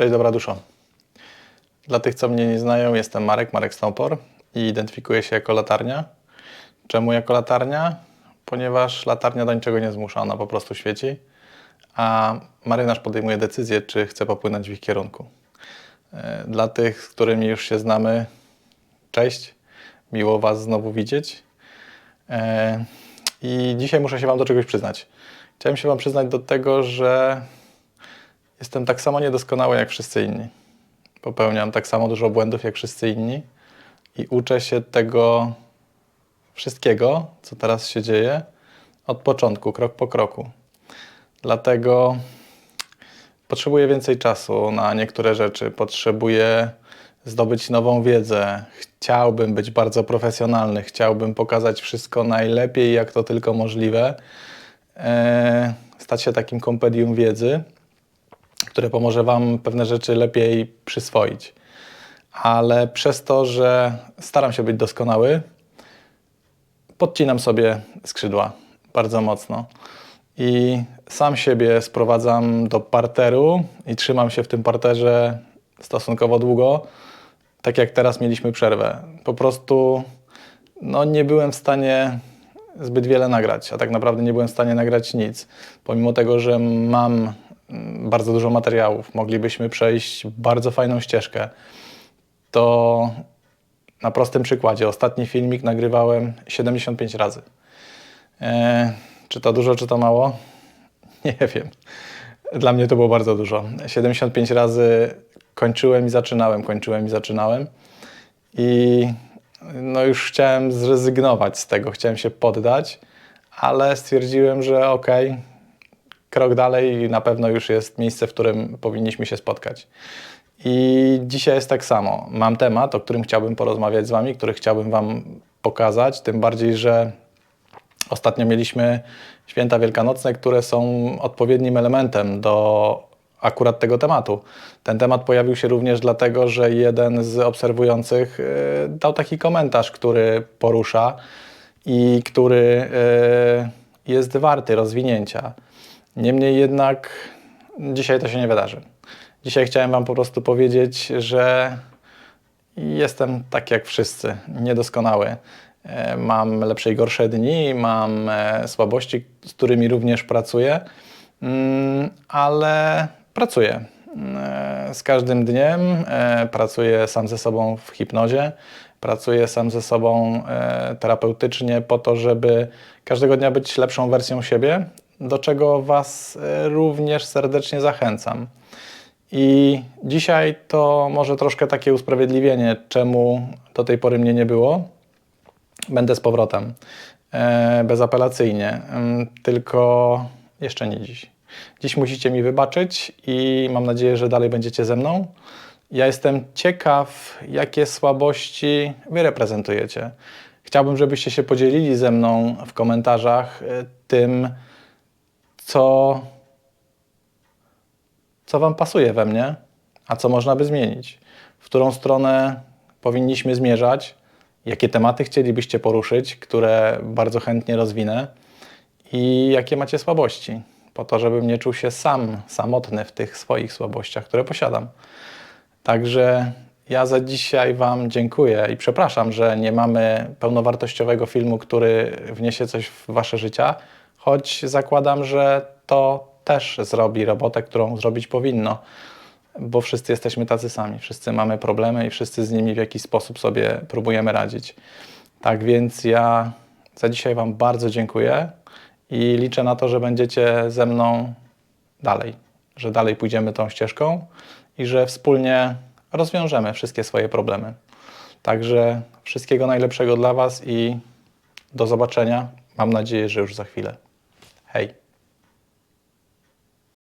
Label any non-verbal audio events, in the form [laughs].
Cześć dobra duszo. Dla tych, co mnie nie znają, jestem Marek, Marek Snowpor i identyfikuję się jako latarnia. Czemu jako latarnia? Ponieważ latarnia do niczego nie zmusza, ona po prostu świeci, a marynarz podejmuje decyzję, czy chce popłynąć w ich kierunku. E, Dla tych, z którymi już się znamy, cześć, miło Was znowu widzieć. E, I dzisiaj muszę się Wam do czegoś przyznać. Chciałem się Wam przyznać do tego, że jestem tak samo niedoskonały jak wszyscy inni. Popełniam tak samo dużo błędów jak wszyscy inni i uczę się tego wszystkiego, co teraz się dzieje, od początku, krok po kroku. Dlatego potrzebuję więcej czasu na niektóre rzeczy, potrzebuję zdobyć nową wiedzę. Chciałbym być bardzo profesjonalny, chciałbym pokazać wszystko najlepiej, jak to tylko możliwe, e, stać się takim kompedium wiedzy, które pomoże Wam pewne rzeczy lepiej przyswoić. Ale przez to, że staram się być doskonały, podcinam sobie skrzydła bardzo mocno. I sam siebie sprowadzam do parteru i trzymam się w tym parterze stosunkowo długo, tak jak teraz mieliśmy przerwę. Po prostu no, nie byłem w stanie zbyt wiele nagrać, a tak naprawdę nie byłem w stanie nagrać nic. Pomimo tego, że mam bardzo dużo materiałów, moglibyśmy przejść bardzo fajną ścieżkę, to na prostym przykładzie. Ostatni filmik nagrywałem 75 razy. E, czy to dużo, czy to mało? [laughs] Nie wiem. Dla mnie to było bardzo dużo. 75 razy kończyłem i zaczynałem, kończyłem i zaczynałem. I no już chciałem zrezygnować z tego, chciałem się poddać, ale stwierdziłem, że okej, krok dalej i na pewno już jest miejsce, w którym powinniśmy się spotkać. I dzisiaj jest tak samo. Mam temat, o którym chciałbym porozmawiać z Wami, który chciałbym Wam pokazać, tym bardziej, że ostatnio mieliśmy święta wielkanocne, które są odpowiednim elementem do akurat tego tematu. Ten temat pojawił się również dlatego, że jeden z obserwujących e, dał taki komentarz, który porusza i który e, jest warty rozwinięcia. Niemniej jednak dzisiaj to się nie wydarzy. Dzisiaj chciałem Wam po prostu powiedzieć, że jestem tak jak wszyscy, niedoskonały. E, Mam lepsze i gorsze dni, mam e, słabości, z którymi również pracuję, Mm, ale pracuję. E, Z każdym dniem pracuję sam ze sobą w hipnozie, pracuję sam ze sobą terapeutycznie po to, żeby każdego dnia być lepszą wersją siebie, do czego Was e, również serdecznie zachęcam. I dzisiaj to może troszkę takie usprawiedliwienie, czemu do tej pory mnie nie było. Będę z powrotem, e, bezapelacyjnie, Ym, tylko jeszcze nie dziś. Dziś musicie mi wybaczyć i mam nadzieję, że dalej będziecie ze mną. Ja jestem ciekaw, jakie słabości Wy reprezentujecie. Chciałbym, żebyście się podzielili ze mną w komentarzach e, tym, co co Wam pasuje we mnie, a co można by zmienić, w którą stronę powinniśmy zmierzać, jakie tematy chcielibyście poruszyć, które bardzo chętnie rozwinę? I jakie macie słabości, po to, żebym nie czuł się sam, samotny w tych swoich słabościach, które posiadam. Także ja za dzisiaj Wam dziękuję i przepraszam, że nie mamy pełnowartościowego filmu, który wniesie coś w Wasze życia, choć zakładam, że to też zrobi robotę, którą zrobić powinno, bo wszyscy jesteśmy tacy sami, wszyscy mamy problemy i wszyscy z nimi w jakiś sposób sobie próbujemy radzić. Tak więc ja za dzisiaj Wam bardzo dziękuję i liczę na to, że będziecie ze mną dalej, że dalej pójdziemy tą ścieżką i że wspólnie rozwiążemy wszystkie swoje problemy. Także wszystkiego najlepszego dla Was i do zobaczenia. Mam nadzieję, że już za chwilę. Hej!